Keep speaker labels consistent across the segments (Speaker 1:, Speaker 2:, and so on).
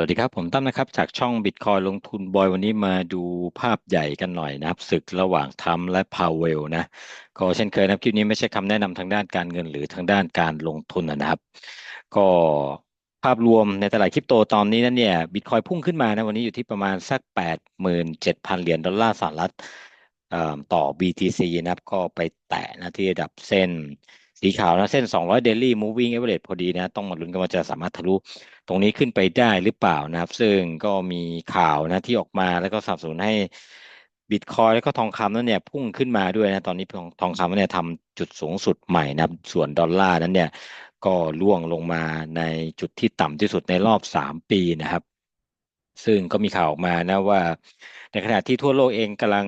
Speaker 1: วัสดีครับผมตั้มนะครับจากช่องบิตคอยลงทุนบอยวันนี้มาดูภาพใหญ่กันหน่อยนะครับศึกระหว่างทรัมป์และพาวเวลนะก็เช่นเคยนะคลิปนี้ไม่ใช่คำแนะนำทางด้านการเงินหรือทางด้านการลงทุนนะครับ ก็ภาพรวมในตลาดคริปโตตอนนี้นั้นเนี่ยบิตคอยพุ่งขึ้นมานะวันนี้อยู่ที่ประมาณสักแปดหมื่นเจ็ดพันเหรียญดอลลาร์สหรัฐต่อ BTC นะครับก็ไปแตะนะที่ระดับเส้น สีขาวนะเส้น 200 daily moving average พอดีนะต้องมาลุ้นกันว่าจะสามารถทะลุตรงนี้ขึ้นไปได้หรือเปล่านะครับ ซึ่งก็มีข่าวนะที่ออกมาแล้วก็สนับสนุนให้บิตคอยแล้วก็ทองคำนั้นเนี่ยพุ่งขึ้นมาด้วยนะตอนนี้ทองคำเนี่ยทำจุดสูงสุดใหม่นะครับส่วนดอลลาร์นั้นเนี่ยก็ร่วงลงมาในจุดที่ต่ำที่สุดในรอบสามปีนะครับ ซึ่งก็มีข่าวออกมานะว่า ในขณะที่ทั่วโลกเองกำลัง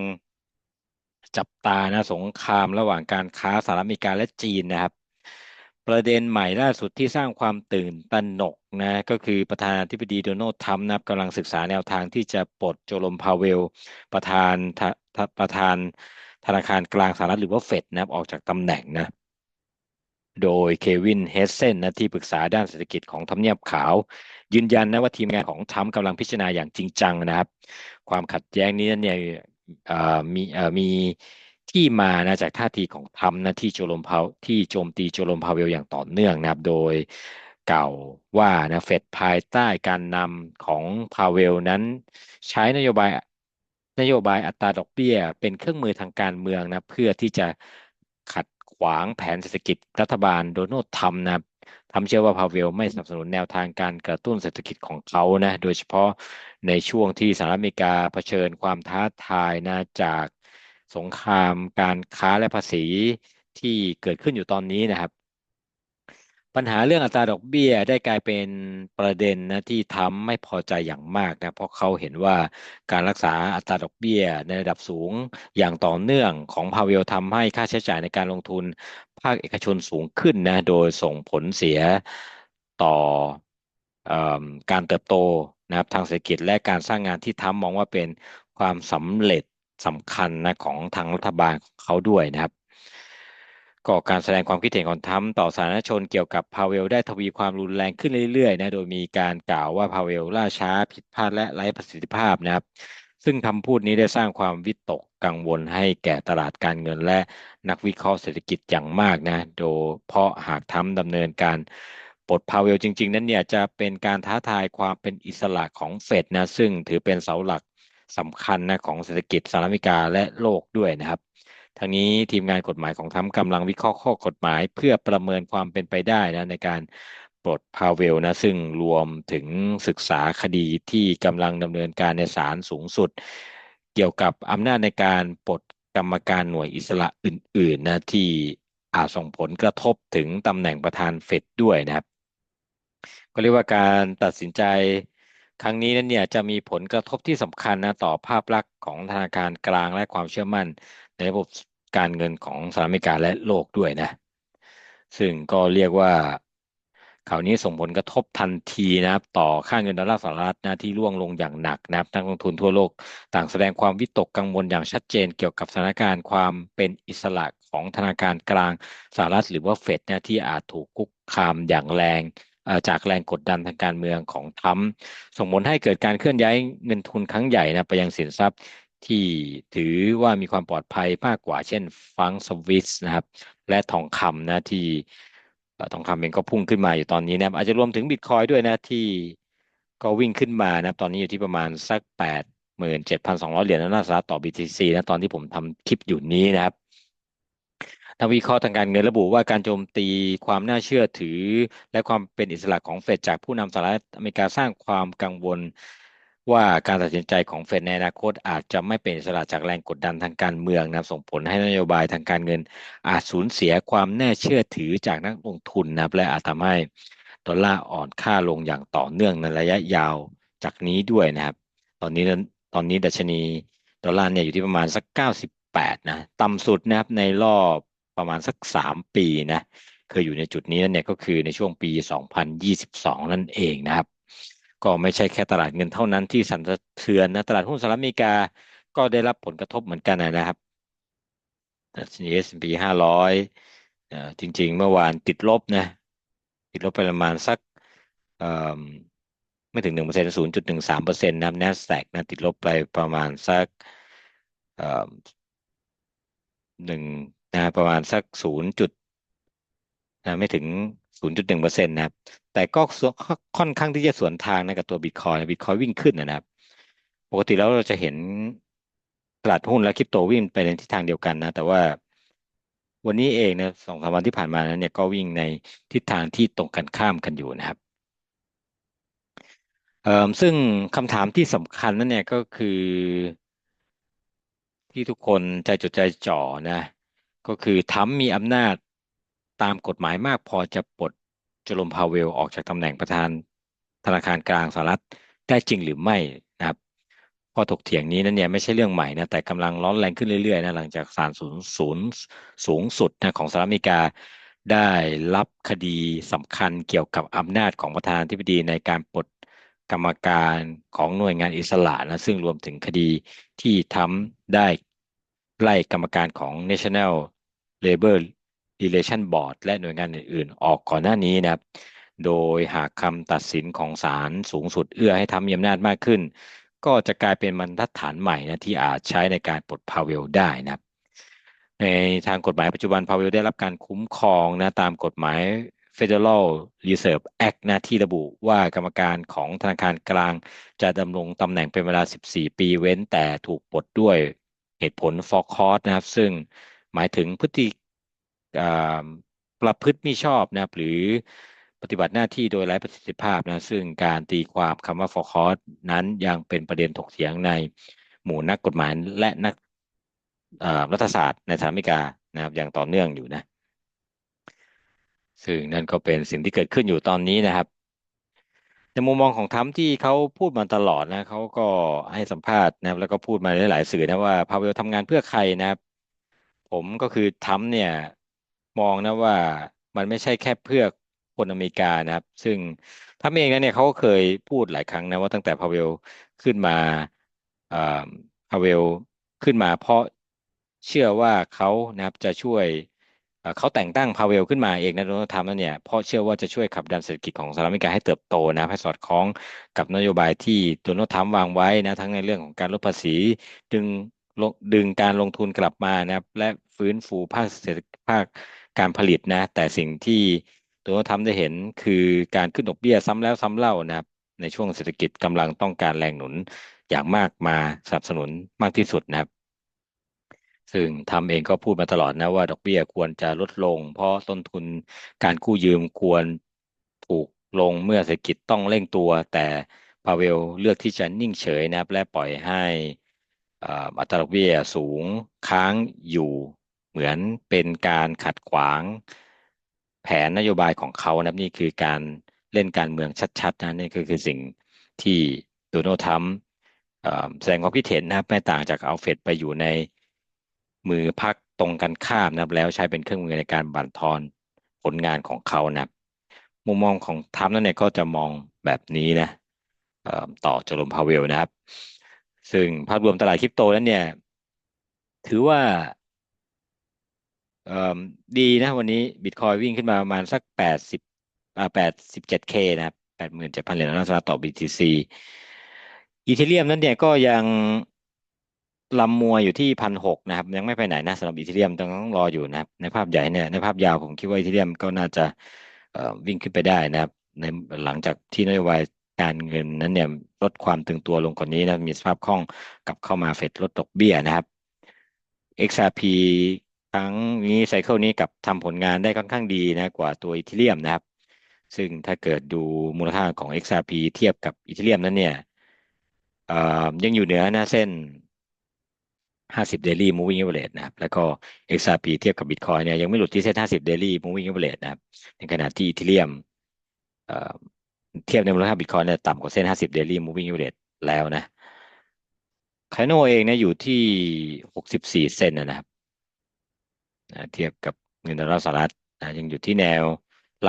Speaker 1: จับตานะสงครามระหว่างการค้าสหรัฐอเมริกาและจีนนะครับ ประเด็นใหม่ล่าสุดที่สร้างความตื่นตระหนกนะก็คือประธานาธิบดีโดนัลด์ทรัมป์นะกำลังศึกษาแนวทางที่จะปลดโจลมพาเวล ประธานประธานธนาคารกลางสหรัฐหรือว่าเฟดนะครับออกจากตำแหน่งนะโดยเควินเฮสเซนนะที่ปรึกษาด้านเศรษฐกิจของทำเนียบขาว ยืนยันนะว่าทีมงานของทรัมป์กำลังพิจารณาอย่างจริงจังนะครับ ความขัดแย้งนี้เนี่ย มีมีที่มานะจากท่าทีของทรัมป์นะที่โจลมพาที่โจมตีโจลมพาเวลอย่างต่อเนื่องนะครับโดยกล่าวว่านะเฟดภายใต้การนำของพาเวลนั้นใช้นโยบายนโยบายอัตราดอกเบี้ย เป็นเครื่องมือทางการเมืองนะเพื่อที่จะขัดขวางแผนเศรษฐกิจรัฐบาลโดนัลด์ทรัมป์นะ ทำเชื่อว่าพาเวลไม่สนับสนุนแนวทางการกระตุ้นเศรษฐกิจของเขานะโดยเฉพาะในช่วงที่สหรัฐอเมริกาเผชิญความท้าทายนะจากสงครามการค้าและภาษีที่เกิดขึ้นอยู่ตอนนี้นะครับ ปัญหาเรื่องอัตราดอกเบี้ยได้กลายเป็นประเด็นนะที่ทำไม่พอใจอย่างมากนะเพราะเขาเห็นว่าการรักษาอัตราดอกเบี้ยในระดับสูงอย่างต่อเนื่องของพาเวลทำให้ค่าใช้จ่ายในการลงทุน ภาคเอกชนสูงขึ้นนะโดยส่งผลเสียต่อการเติบโตนะครับทางเศรษฐกิจและการสร้างงานที่ทำมองว่าเป็นความสำเร็จสำคัญนะของทางรัฐบาลเขาด้วยนะครับ ก็การแสดงความคิดเห็นของทรัมต่อสาธารณชนเกี่ยวกับพาเวลได้ทวีความรุนแรงขึ้นเรื่อยๆนะโดยมีการกล่าวว่าพาเวลล่าช้าผิดพลาดและไร้ประสิทธิภาพนะครับ ซึ่งคำพูดนี้ได้สร้างความวิตกกังวลให้แก่ตลาดการเงินและนักวิเคราะห์เศรษฐกิจอย่างมากนะโดยเพราะหากทำดำเนินการปลดพาเวลจริง ๆ นั้นเนี่ยจะเป็นการท้าทายความเป็นอิสระของเฟดนะซึ่งถือเป็นเสาหลักสำคัญนะของเศรษฐกิจสหรัฐอเมริกาและโลกด้วยนะครับ ทางนี้ทีมงานกฎหมายของทั้งกำลังวิเคราะห์ข้อกฎหมาย เพื่อประเมินความเป็นไปได้นะในการปลดพาเวลนะซึ่งรวมถึงศึกษาคดีที่กำลังดำเนินการในศาลสูงสุด เกี่ยวกับอำนาจในการปลดกรรมการหน่วยอิสระอื่นๆนะที่อาจส่งผลกระทบถึงตำแหน่งประธานเฟดด้วยนะครับ ก็เรียกว่าการตัดสินใจครั้งนี้นั้นเนี่ยจะมีผลกระทบที่สำคัญนะต่อภาพลักษณ์ของธนาคารกลางและความเชื่อมั่น ระบบการเงินของสหรัฐอเมริกาและโลกด้วยนะ ซึ่งก็เรียกว่าข่าวนี้ส่งผลกระทบทันทีนะครับ ต่อค่าเงินดอลลาร์สหรัฐนะที่ร่วงลงอย่างหนักนะครับนักลงทุนทั่วโลกต่างแสดงความวิตกกังวลอย่างชัดเจนเกี่ยวกับสถานการณ์ความเป็นอิสระของธนาคารกลางสหรัฐหรือว่าเฟดนะที่อาจถูกคุกคามอย่างแรงจากแรงกดดันทางการเมืองของทรัมส่งผลให้เกิดการเคลื่อนย้ายเงินทุนครั้งใหญ่นะไปยังสินทรัพย์ ที่ถือว่ามีความปลอดภัยมากกว่าเช่นฟังสวิสนะครับ และทองคำนะที่ทองคำเองก็พุ่งขึ้นมาอยู่ตอนนี้นะอาจจะรวมถึงบิตคอยด้วยนะที่ก็วิ่งขึ้นมานะตอนนี้อยู่ที่ประมาณสักแปดหมื่นเจ็ดพันสองร้อยเหรียญนสหรัฐต่อ BTC นะตอนที่ผมทำคลิปอยู่นี้นะครับนักวิเคราะห์ทางการเงินระบุว่าการโจมตีความน่าเชื่อถือ และความเป็นอิสระของเฟดจากผู้นำสหรัฐอเมริกาสร้างความกังวล ว่าการตัดสินใจของเฟดในอนาคตอาจจะไม่เป็นอิสระจากแรงกดดันทางการเมืองนะส่งผลให้นโยบายทางการเงิน อาจสูญเสียความแน่เชื่อถือจากนักลงทุนนะและอาจทำให้ดอลลาร์อ่อนค่าลงอย่างต่อเนื่องในระยะยาวจากนี้ด้วยนะครับ ตอนนี้ตอนนี้ดัชนีดอลลาร์เนี่ยอยู่ที่ประมาณสัก 98 นะ ต่ำสุดนะครับในรอบประมาณสักสามปีนะเคยอยู่ในจุดนี้นั่นเนี่ยก็คือในช่วงปี 2022 นั่นเองนะครับ ก็ไม่ใช่แค่ตลาดเงินเท่านั้นที่สั่นสะเทือนนะตลาดหุ้นสหรัฐอเมริกาก็ได้รับผลกระทบเหมือนกันนะครับดัชนี S&P 500จริง ๆ เมื่อวานติดลบนะติดลบไปประมาณสักไม่ถึงหนึ่งเปอร์เซ็นต์ศูนย์จุดหนึ่งสามเปอร์เซ็นต์นะ NASDAQ นะติดลบไปประมาณสักหนึ่งนะประมาณสักศูนย์จุดนะไม่ถึงศูนย์จุดหนึ่งเปอร์เซ็นต์นะครับ แต่ก็ค่อนข้างที่จะสวนทางนะกับตัวบิตคอยบิตคอยวิ่งขึ้นนะครับ ปกติแล้วเราจะเห็นตลาดหุ้นและคริปโตวิ่งไปในทิศทางเดียวกันนะ แต่ว่าวันนี้เองนะสองสามวันที่ผ่านมานั้นเนี่ยก็วิ่งในทิศทางที่ตรงกันข้ามกันอยู่นะครับเอ่อซึ่งคำถามที่สำคัญนั่นเนี่ยก็คือที่ทุกคนใจจดใจจ่อนะ ก็คือทรัมป์มีอำนาจตามกฎหมายมากพอจะปลด เจอร์มพาวเวลออกจากตำแหน่งประธานธนาคารกลางสหรัฐได้จริงหรือไม่นะครับข้อถกเถียงนี้นั้นเนี่ยไม่ใช่เรื่องใหม่นะแต่กำลังร้อนแรงขึ้นเรื่อยๆนะหลังจากศาลสูงสูงสูงสุดนะของสหรัฐอเมริกา ได้รับคดีสำคัญเกี่ยวกับอำนาจของประธานาธิบดีในการปลดกรรมการของหน่วยงานอิสระนะซึ่งรวมถึงคดีที่ทำได้ไล่กรรมการของ National Labor Relation Board และหน่วยงานอื่นๆ ออกก่อนหน้านี้นะครับ โดยหากคำตัดสินของศาลสูงสุดเอื้อให้ทำมีอำนาจมากขึ้น ก็จะกลายเป็นบรรทัดฐานใหม่นะที่อาจใช้ในการปลดพาเวลได้นะครับในทางกฎหมายปัจจุบันพาเวลได้รับการคุ้มครองนะตามกฎหมาย Federal Reserve Act นะที่ระบุว่ากรรมการของธนาคารกลาง จะดำรงตำแหน่งเป็นเวลา 14 ปีเว้นแต่ถูกปลดด้วยเหตุผล for cause นะครับ ซึ่งหมายถึงพฤติ ประพฤติมิชอบนะหรือปฏิบัติหน้าที่โดยไร้ประสิทธิภาพนะซึ่งการตีความคำว่า for cause นั้นยังเป็นประเด็นถกเถียงในหมู่นักกฎหมายและนักรัฐศาสตร์ในสหรัฐอเมริกานะครับ อย่างต่อเนื่องอยู่นะ ซึ่งนั่นก็เป็นสิ่งที่เกิดขึ้นอยู่ตอนนี้นะครับในมุมมองของทั้มที่เขาพูดมาตลอดนะเขาก็ให้สัมภาษณ์นะแล้วก็พูดมาหลายๆสื่อนะว่าพาเวลทำงานเพื่อใครนะครับ ผมก็คือทั้มเนี่ย มองนะว่ามันไม่ใช่แค่เพื่อคนอเมริกานะครับ ซึ่งทัมเองนะเนี่ยเขาก็เคยพูดหลายครั้งนะว่าตั้งแต่พาเวลขึ้นมาพาเวลขึ้นมา เพราะเชื่อว่าเขานะครับจะช่วยเขาแต่งตั้งพาเวลขึ้นมาเองนะโดนัลด์ทรัมนั่นเนี่ยเพราะเชื่อว่าจะช่วยขับดันเศรษฐกิจของสหรัฐอเมริกาให้เติบโตนะให้สอดคล้องกับนโยบายที่โดนัลด์ทรัมป์วางไว้นะทั้งในเรื่องของการลดภาษี ดึงดึงการลงทุนกลับมานะครับและฟื้นฟูภาคเศรษฐกิจภาค การผลิตนะ แต่สิ่งที่โดนัลด์ทรัมป์ได้เห็นคือการขึ้นดอกเบี้ยซ้ำแล้วซ้ำเล่านะครับ ในช่วงเศรษฐกิจกำลังต้องการแรงหนุนอย่างมากมาสนับสนุนมากที่สุดนะครับ ซึ่งทำเองก็พูดมาตลอดนะว่าดอกเบี้ยควรจะลดลง เพราะต้นทุนการกู้ยืมควรถูกลงเมื่อเศรษฐกิจต้องเร่งตัว แต่พาเวลเลือกที่จะนิ่งเฉยนะครับ และปล่อยให้อัตราดอกเบี้ยสูงค้างอยู่ เหมือนเป็นการขัดขวางแผนนโยบายของเขานะนี่คือการเล่นการเมืองชัดๆนะนี่ก็คือสิ่งที่โดนัลด์ทรัมป์แสดงความคิดเห็นนะครับไม่ต่างจากเอาเฟดไปอยู่ในมือพักตรงกันข้ามนะแล้วใช้เป็นเครื่องมือในการบั่นทอนผลงานของเขานะมุมมองของทัมนั่นเนี่ยก็จะมองแบบนี้นะต่อจอร์มพาเวลนะครับ ซึ่งภาพรวมตลาดคริปโตนั้นเนี่ย ถือว่า ดีนะวันนี้บิตคอยวิ่งขึ้นมาประมาณสักแปดสิบแปดสิบเจ็ดเคนะครับแปดหมื่นเจ็ดพันเหรียญดอลลาร์ต่อ BTC อีเทเรียมนั้นเนี่ยก็ยังลำมัวอยู่ที่พันหกนะครับ ยังไม่ไปไหนนะสำหรับอีเทเรียมต้องรออยู่นะครับ ในภาพใหญ่เนี่ยในภาพยาวผมคิดว่าอีเทเรียมก็น่าจะวิ่งขึ้นไปได้นะครับ ในหลังจากที่นโยบายการเงินนั้นเนี่ยลดความตึงตัวลงกว่านี้นะมีสภาพคล่องกับเข้ามาเฟดลดดอกเบี้ยนะครับ XRP ครั้งนี้ไซเคิลนี้กับทำผลงานได้ค่อนข้างดีนะกว่าตัวอีเทเรียมนะครับ ซึ่งถ้าเกิดดูมูลค่าของ XRP เทียบกับอีเทเรียมนั้นเนี่ยยังอยู่เหนือหนะเส้น 50 daily moving average นะครับ แล้วก็ XRP เทียบกับ Bitcoin เนี่ยยังไม่หลุดที่เส้น 50 daily moving average นะครับ ในขณะที่อีเทเรียมเทียบในมูลค่า Bitcoin เนี่ยต่ำกว่าเส้น 50 daily moving average แล้วนะคาโนเองเนี่ยอยู่ที่ 64 เซนนะครับ เทียบกับเงินดอลลาร์สหรัฐยังอยู่ที่แนว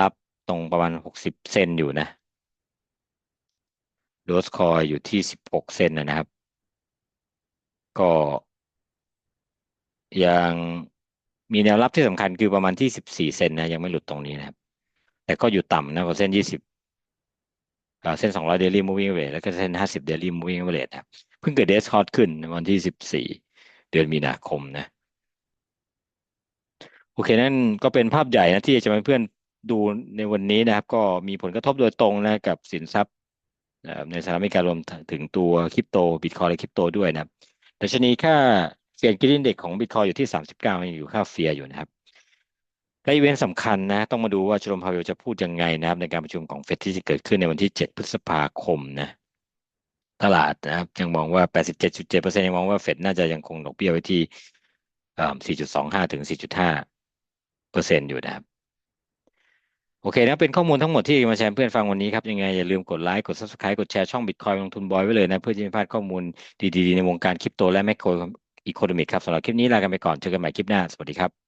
Speaker 1: รับตรงประมาณ 60 เซนอยู่นะโดสคอยอยู่ที่ 16 เซนนะครับ ก็ยังมีแนวรับที่สำคัญคือประมาณที่สิบสี่เซนนะยังไม่หลุดตรงนี้นะครับ แต่ก็อยู่ต่ำนะกว่าเส้นยี่สิบเส้น 200 daily moving average แล้วก็เส้น 50 daily moving average นะครับ เพิ่งเกิดเดสคอร์ขึ้นในวันที่ 14 เดือนมีนาคมนะ โอเค นั่นก็เป็นภาพใหญ่นะที่จะมาให้เพื่อนดูในวันนี้นะครับ ก็มีผลกระทบโดยตรงนะกับสินทรัพย์ในสหรัฐอเมริการวมถึงตัวคริปโตบิตคอยและคริปโตด้วยนะครับดัชนีค่าเฟียร์กินเด็กของบิตคอยอยู่ที่ 39ยังอยู่ค่าเฟียร์อยู่นะครับและอีเวนต์สำคัญนะ ต้องมาดูว่าเจอร์มพาวเวลจะพูดยังไงนะครับ ในการประชุมของเฟดที่จะเกิดขึ้นในวันที่ 7 พฤษภาคมนะ ตลาดนะครับ ยังมองว่า 87.7%ยังมองว่าเฟดน่าจะยังคงดอกเบี้ยไว้ที่เอ่อ4.25 ถึง 4.5 เปอร์เซ็นต์อยู่นะครับ โอเคนะเป็นข้อมูลทั้งหมดที่มาแชร์เพื่อนฟังวันนี้ครับ ยังไงอย่าลืมกดไลค์กด Subscribe กดแชร์ช่อง Bitcoin ลงทุนบอยไว้เลยนะ เพื่อที่จะไม่พลาดข้อมูลดีๆ ในวงการคริปโตและแมคโครอีโคโนมิกครับสำหรับคลิปนี้ลากันไปก่อนเจอกันใหม่คลิปหน้า สวัสดีครับ